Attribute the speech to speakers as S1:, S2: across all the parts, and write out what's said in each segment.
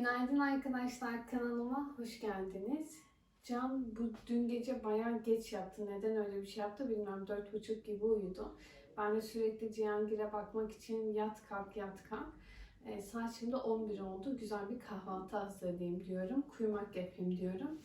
S1: Günaydın arkadaşlar kanalıma hoş geldiniz. Can bu dün gece bayağı geç yattı. Neden öyle bir şey yaptı bilmiyorum. Dört buçuk gibi uyudu. Ben de sürekli Cihangir'e bakmak için yat kalk yat kalk. E, saat şimdi 11 oldu. Güzel bir kahvaltı hazırlayayım diyorum. Kuyumak yapayım diyorum.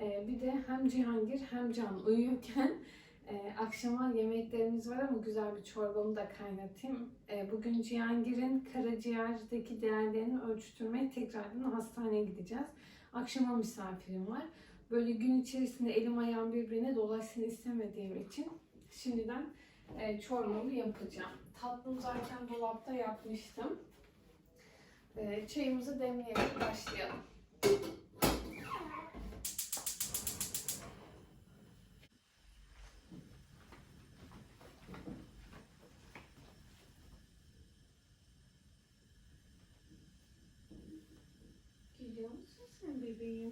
S1: E, bir de hem Cihangir hem Can uyuyorken e, akşama yemeklerimiz var ama güzel bir çorbamı da kaynatayım. E, bugün Cihangir'in karaciğerdeki değerlerini ölçtürmeye tekrardan hastaneye gideceğiz. Akşama misafirim var. Böyle gün içerisinde elim ayağım birbirine dolaşsın istemediğim için şimdiden e, çorbamı yapacağım. Tatlım zaten dolapta yapmıştım. E, çayımızı demleyerek başlayalım. be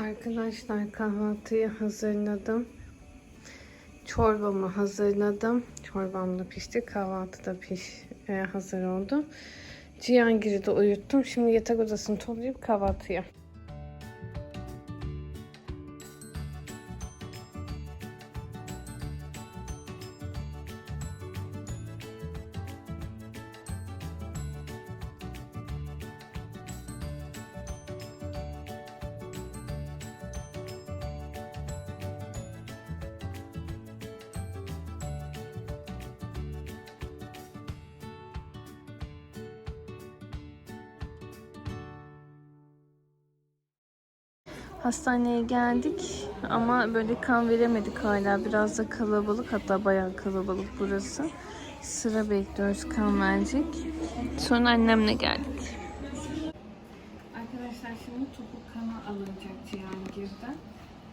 S1: Arkadaşlar kahvaltıyı hazırladım. Çorbamı hazırladım. Çorbam da pişti. Kahvaltı da piş, e, hazır oldu. Cihangir'i de uyuttum. Şimdi yatak odasını toplayıp kahvaltıya. Hastaneye geldik ama böyle kan veremedik hala. Biraz da kalabalık hatta bayağı kalabalık burası. Sıra bekliyoruz kan verecek. Sonra annemle geldik. Arkadaşlar şimdi topuk kanı alınacak Cihangir'den.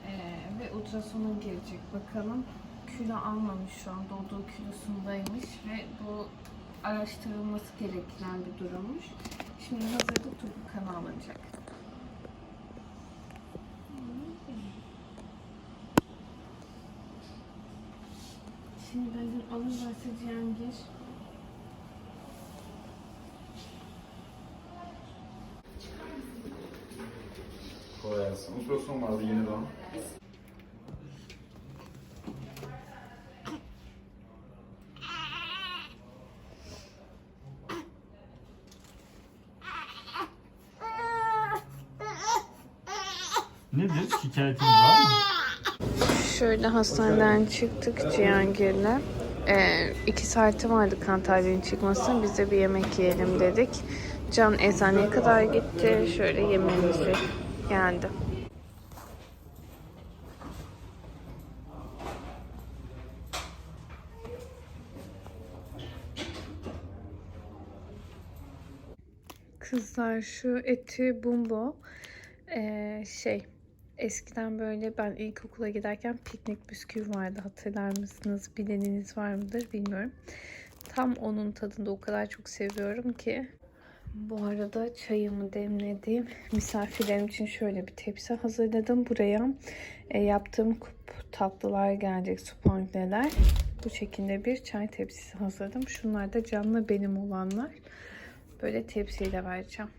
S1: Ee, ve ultrasona gelecek bakalım. Kilo almamış şu an doğduğu kilosundaymış ve bu araştırılması gereken bir durummuş. Şimdi hazırda topuk kanı alınacak. Şimdi benden alırlarsa Cihangir
S2: Kolay gelsin. Ultrason vardı yeni doğan. Nedir? Şikayetiniz var mı?
S1: Şöyle hastaneden çıktık Cihangir'le. Ee, iki saati vardı kan tahlilinin çıkması. Biz de bir yemek yiyelim dedik. Can eczaneye kadar gitti. Şöyle yemeğimizi geldi. Kızlar şu eti bumbo ee, şey eskiden böyle ben ilkokula giderken piknik bisküvi vardı hatırlar mısınız bileniniz var mıdır bilmiyorum. Tam onun tadında o kadar çok seviyorum ki. Bu arada çayımı demledim. Misafirlerim için şöyle bir tepsi hazırladım. Buraya e, yaptığım kup tatlılar gelecek, supangleler. Bu şekilde bir çay tepsisi hazırladım. Şunlar da canlı benim olanlar. Böyle tepsiyle vereceğim.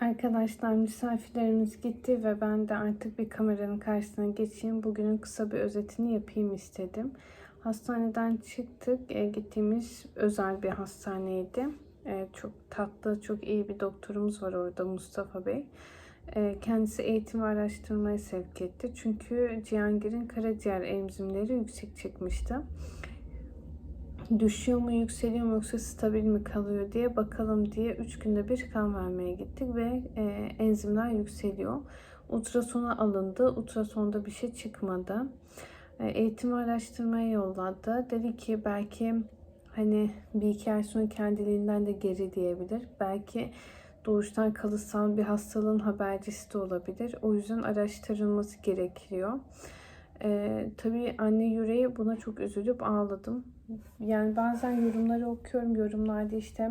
S1: Arkadaşlar misafirlerimiz gitti ve ben de artık bir kameranın karşısına geçeyim. Bugünün kısa bir özetini yapayım istedim. Hastaneden çıktık. E, gittiğimiz özel bir hastaneydi. E, çok tatlı, çok iyi bir doktorumuz var orada Mustafa Bey. E, kendisi eğitim ve araştırmaya sevk etti. Çünkü Cihangir'in karaciğer emzimleri yüksek çıkmıştı. Düşüyor mu, yükseliyor mu yoksa stabil mi kalıyor diye bakalım diye 3 günde bir kan vermeye gittik ve e, enzimler yükseliyor. Ultrasona alındı. Ultrasonda bir şey çıkmadı. E, eğitim araştırmaya yolladı. Dedi ki belki hani bir iki ay sonra kendiliğinden de geri diyebilir. Belki doğuştan kalıtsal bir hastalığın habercisi de olabilir. O yüzden araştırılması gerekiyor. Ee, tabii anne yüreği buna çok üzülüp ağladım. Yani bazen yorumları okuyorum. Yorumlarda işte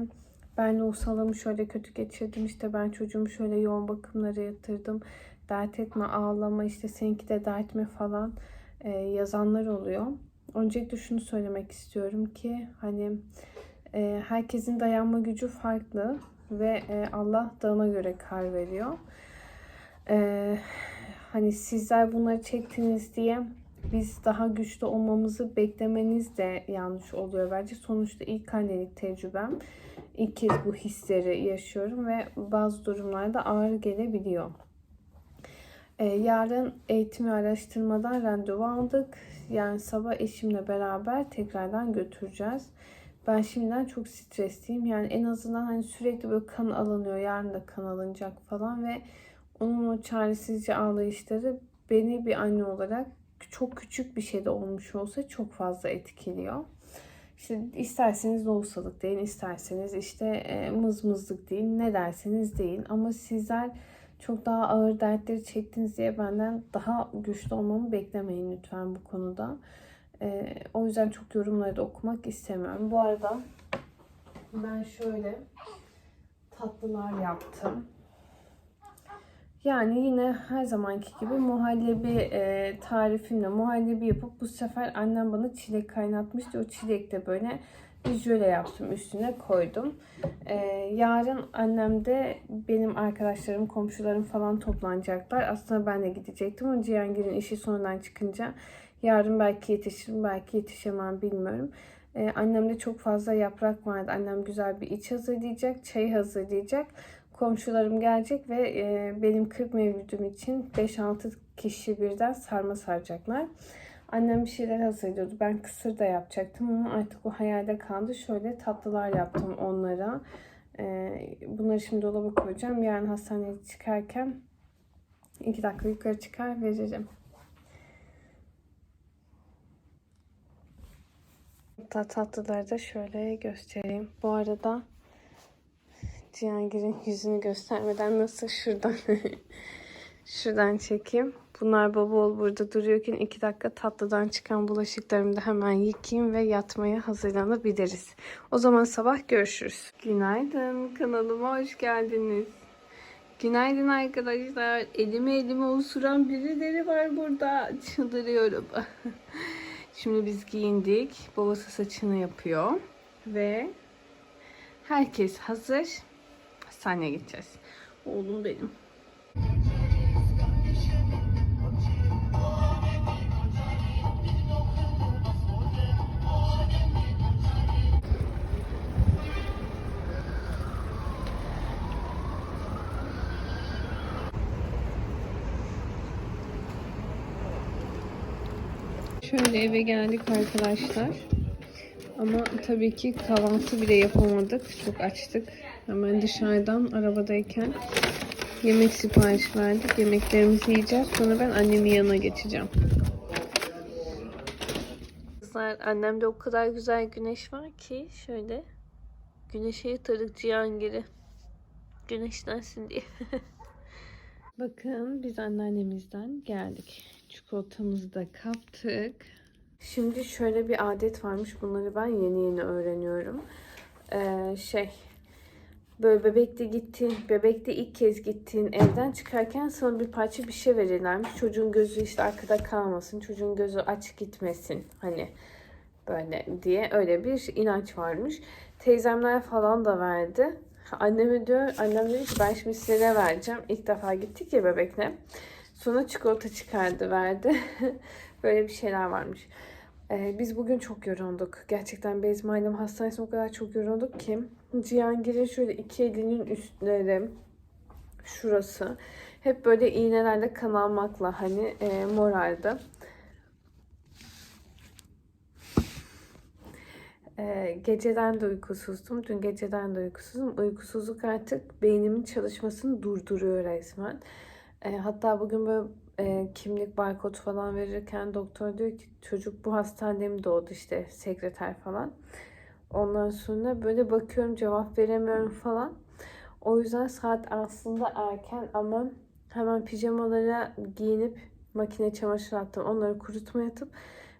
S1: ben o salamı şöyle kötü geçirdim. işte ben çocuğumu şöyle yoğun bakımlara yatırdım. Dert etme ağlama işte seninki de dert mi falan e, yazanlar oluyor. Öncelikle şunu söylemek istiyorum ki hani e, herkesin dayanma gücü farklı ve e, Allah dağına göre kar veriyor. E, hani sizler bunları çektiniz diye biz daha güçlü olmamızı beklemeniz de yanlış oluyor bence. Sonuçta ilk annelik tecrübem. İlk kez bu hisleri yaşıyorum ve bazı durumlarda ağır gelebiliyor. Ee, yarın eğitim ve araştırmadan randevu aldık. Yani sabah eşimle beraber tekrardan götüreceğiz. Ben şimdiden çok stresliyim. Yani en azından hani sürekli böyle kan alınıyor. Yarın da kan alınacak falan ve onun o çaresizce ağlayışları beni bir anne olarak çok küçük bir şey de olmuş olsa çok fazla etkiliyor. İşte isterseniz lohusalık deyin, isterseniz işte e, mızmızlık deyin, ne derseniz deyin. Ama sizler çok daha ağır dertleri çektiniz diye benden daha güçlü olmamı beklemeyin lütfen bu konuda. E, o yüzden çok yorumları da okumak istemiyorum. Bu arada ben şöyle tatlılar yaptım. Yani yine her zamanki gibi muhallebi e, tarifimle muhallebi yapıp bu sefer annem bana çilek kaynatmıştı. O çilek de böyle bir jöle yaptım üstüne koydum. E, yarın annem de benim arkadaşlarım, komşularım falan toplanacaklar. Aslında ben de gidecektim ama Cihangir'in işi sonradan çıkınca yarın belki yetişirim belki yetişemem bilmiyorum. E, annemde çok fazla yaprak vardı. Annem güzel bir iç hazırlayacak, çay hazırlayacak komşularım gelecek ve e, benim 40 mevlüdüm için 5-6 kişi birden sarma saracaklar. Annem bir şeyler hazırlıyordu. Ben kısır da yapacaktım ama artık o hayalde kaldı. Şöyle tatlılar yaptım onlara. E, bunları şimdi dolaba koyacağım. Yarın hastaneye çıkarken 2 dakika yukarı çıkar veririm. Hatta tatlıları da şöyle göstereyim. Bu arada Cihangir'in yüzünü göstermeden nasıl şuradan şuradan çekeyim. Bunlar baba ol burada duruyorken iki dakika tatlıdan çıkan bulaşıklarımı da hemen yıkayayım ve yatmaya hazırlanabiliriz. O zaman sabah görüşürüz. Günaydın kanalıma hoş geldiniz. Günaydın arkadaşlar. Elime elime osuran birileri var burada. Çıldırıyorum. Şimdi biz giyindik. Babası saçını yapıyor. Ve herkes hazır. Hastaneye gideceğiz. Oğlum benim. Şöyle eve geldik arkadaşlar. Ama tabii ki kahvaltı bile yapamadık. Çok açtık. Hemen dışarıdan arabadayken yemek sipariş verdik. Yemeklerimizi yiyeceğiz. Sonra ben annemin yanına geçeceğim. Kızlar annemde o kadar güzel güneş var ki şöyle güneşe yatırdık Cihangir'i. Güneşlensin diye. Bakın biz anneannemizden geldik. Çikolatamızı da kaptık. Şimdi şöyle bir adet varmış. Bunları ben yeni yeni öğreniyorum. Ee, şey böyle bebekte gittiğin, bebekte ilk kez gittiğin evden çıkarken sana bir parça bir şey verirlermiş. Çocuğun gözü işte arkada kalmasın. Çocuğun gözü aç gitmesin. Hani böyle diye öyle bir inanç varmış. Teyzemler falan da verdi. Anneme diyor, annem dedi ki ben şimdi size vereceğim. İlk defa gittik ya bebekle. Sonra çikolata çıkardı verdi. böyle bir şeyler varmış. Ee, biz bugün çok yorulduk. Gerçekten Bezmi Ailem Hastanesi'nde o kadar çok yorulduk ki. Cihangir'in şöyle iki elinin üstleri, şurası. Hep böyle iğnelerle kan almakla hani e, morardı. Ee, geceden de uykusuzdum. Dün geceden de uykusuzum. Uykusuzluk artık beynimin çalışmasını durduruyor resmen. Ee, hatta bugün böyle e, kimlik, barkod falan verirken doktor diyor ki çocuk bu hastanede mi doğdu işte sekreter falan. Ondan sonra böyle bakıyorum cevap veremiyorum falan. O yüzden saat aslında erken ama hemen pijamalara giyinip makine çamaşır attım. Onları kurutmaya atıp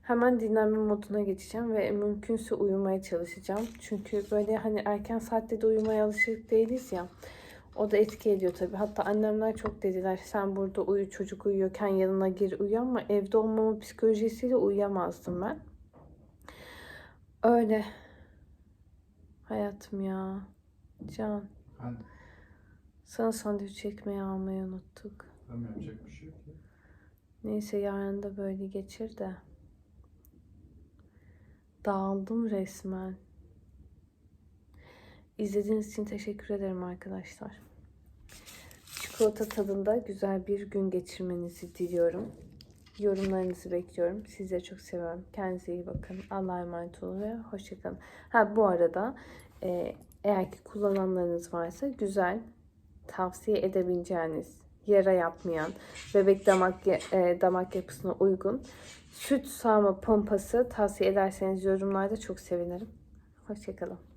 S1: hemen dinlenme moduna geçeceğim ve mümkünse uyumaya çalışacağım. Çünkü böyle hani erken saatte de uyumaya alışık değiliz ya. O da etki ediyor tabii. Hatta annemler çok dediler sen burada uyu çocuk uyuyorken yanına gir uyu ama evde olmama psikolojisiyle uyuyamazdım ben. Öyle. Hayatım ya. Can.
S2: Ben
S1: Sana sandviç ekmeği almayı unuttuk.
S2: Tamam yapacak bir şey yok ya.
S1: Neyse yarın da böyle geçir de. Dağıldım resmen. İzlediğiniz için teşekkür ederim arkadaşlar. Çikolata tadında güzel bir gün geçirmenizi diliyorum. Yorumlarınızı bekliyorum. Sizleri çok seviyorum. Kendinize iyi bakın. Allah'a emanet olun ve hoşçakalın. Ha bu arada e, eğer ki kullananlarınız varsa güzel tavsiye edebileceğiniz yara yapmayan, bebek damak e, damak yapısına uygun süt sağma pompası tavsiye ederseniz yorumlarda çok sevinirim. Hoşçakalın.